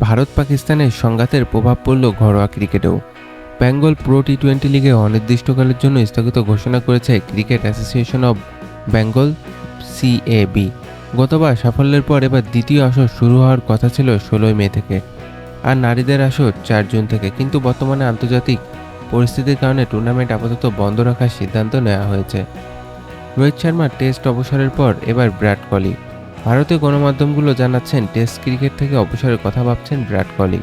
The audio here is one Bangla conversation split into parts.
ভারত পাকিস্তানের সংঘাতের প্রভাব পড়ল ঘরোয়া ক্রিকেটেও। বেঙ্গল প্রো টি টোয়েন্টি লিগে অনির্দিষ্টকালের জন্য স্থগিত ঘোষণা করেছে Cricket Association of Bengal, CAB. গতবার সাফল্যের পর এবার দ্বিতীয় আসর শুরু হওয়ার কথা ছিল ষোলোই মে থেকে। আর নারীদের আসর চার জুন থেকে। কিন্তু বর্তমানে আন্তর্জাতিক পরিস্থিতির কারণে টুর্নামেন্ট আপাতত বন্ধ রাখার সিদ্ধান্ত নেওয়া হয়েছে। রোহিত শর্মার টেস্ট অবসরের পর এবার বিরাট কোহলি। ভারতীয় গণমাধ্যমগুলো জানাচ্ছেন, টেস্ট ক্রিকেট থেকে অবসরের কথা ভাবছেন বিরাট কোহলি।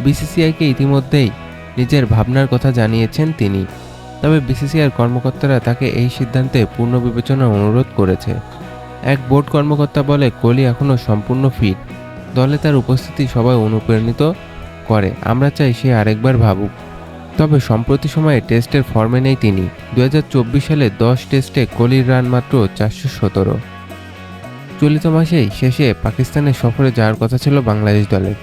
বিসিসিআইকে ইতিমধ্যেই নিজের ভাবনার কথা জানিয়েছেন তিনি। তবে বিসিসিআইয়ের কর্মকর্তারা তাকে এই সিদ্ধান্তে পূর্ণ বিবেচনার অনুরোধ করেছে। এক বোর্ড কর্মকর্তা বলে, কোহলি এখনও সম্পূর্ণ ফিট। দলে তার উপস্থিতি সবাই অনুপ্রাণিত করে। আমরা চাই সে আরেকবার ভাবুক। তবে সম্প্রতি সময়ে টেস্টের ফর্মে নেই তিনি। দু হাজার চব্বিশ সালে দশ টেস্টে কোহলির রান মাত্র চারশো সতেরো। চলিত মাসেই শেষে পাকিস্তানের সফরে যাওয়ার কথা ছিল বাংলাদেশ দলের।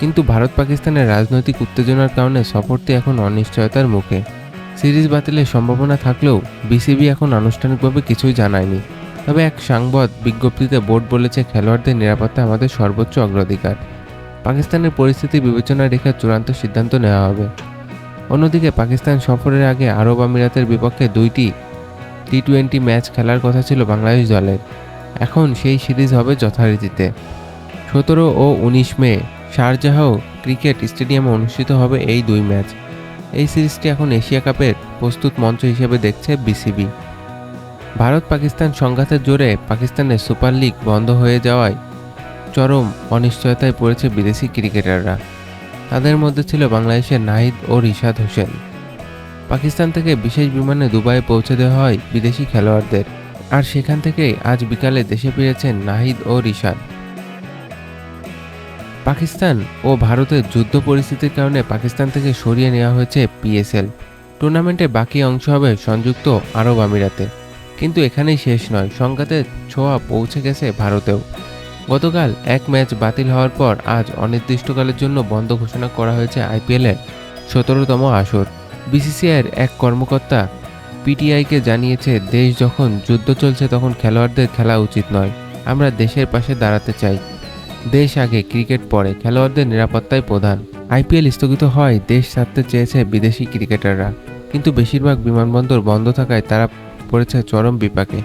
কিন্তু ভারত পাকিস্তানের রাজনৈতিক উত্তেজনার কারণে সফরটি এখন অনিশ্চয়তার মুখে। সিরিজ বাতিলের সম্ভাবনা থাকলেও বিসিবি এখন আনুষ্ঠানিকভাবে কিছুই জানায়নি। তবে এক সাংবাদ বিজ্ঞপ্তিতে বোর্ড বলেছে, খেলোয়াড়দের নিরাপত্তা আমাদের সর্বোচ্চ অগ্রাধিকার। পাকিস্তানের পরিস্থিতি বিবেচনায় রেখে চূড়ান্ত সিদ্ধান্ত নেওয়া হবে। অন্যদিকে পাকিস্তান সফরের আগে আরব আমিরাতের বিপক্ষে দুইটি টি টোয়েন্টি ম্যাচ খেলার কথা ছিল বাংলাদেশ দলের। এখন সেই সিরিজ হবে যথারীতিতে। সতেরো ও উনিশ মে শারজাহ ক্রিকেট স্টেডিয়ামে অনুষ্ঠিত হবে এই দুই ম্যাচ। এই সিরিজটি এখন এশিয়া কাপের প্রস্তুত মঞ্চ হিসেবে দেখছে বিসিবি। ভারত পাকিস্তান সংঘাতের জোরে পাকিস্তানের সুপার লিগ বন্ধ হয়ে যাওয়ায় চরম অনিশ্চয়তায় পড়েছে বিদেশি ক্রিকেটাররা। তাদের মধ্যে ছিল বাংলাদেশের নাহিদ ও রিশাদ হোসেন। পাকিস্তান থেকে বিশেষ বিমানে দুবাইয়ে পৌঁছে দেওয়া হয় বিদেশি খেলোয়াড়দের। আর সেখান থেকেই আজ বিকালে দেশে ফিরেছেন নাহিদ ও রিশাদ। পাকিস্তান ও ভারতের যুদ্ধ পরিস্থিতির কারণে পাকিস্তান থেকে সরিয়ে নেওয়া হয়েছে পিএসএল। টুর্নামেন্টের বাকি অংশ হবে সংযুক্ত আরব আমিরাতে। কিন্তু এখানেই শেষ নয় সংঘাতের ছোঁয়া পৌঁছে গেছে ভারতেও। গতকাল এক ম্যাচ বাতিল হওয়ার পর আজ অনির্দিষ্টকালের জন্য বন্ধ ঘোষণা করা হয়েছে আইপিএলের সতেরোতম আসর। বিসিসিআইয়ের এক কর্মকর্তা পিটিআইকে জানিয়েছে, দেশ যখন যুদ্ধ চলছে তখন খেলোয়াড়দের খেলা উচিত নয়, আমরা দেশের পাশে দাঁড়াতে চাই। দেশ আগে ক্রিকেট পরে খেলোয়াড়দের নিরাপত্তাই প্রধান। আইপিএল স্থগিত হয় দেশ ছাড়তে চেয়েছে বিদেশি ক্রিকেটাররা, কিন্তু বেশিরভাগ বিমানবন্দর বন্ধ থাকায় তারা পড়েছে চরম বিপাকে।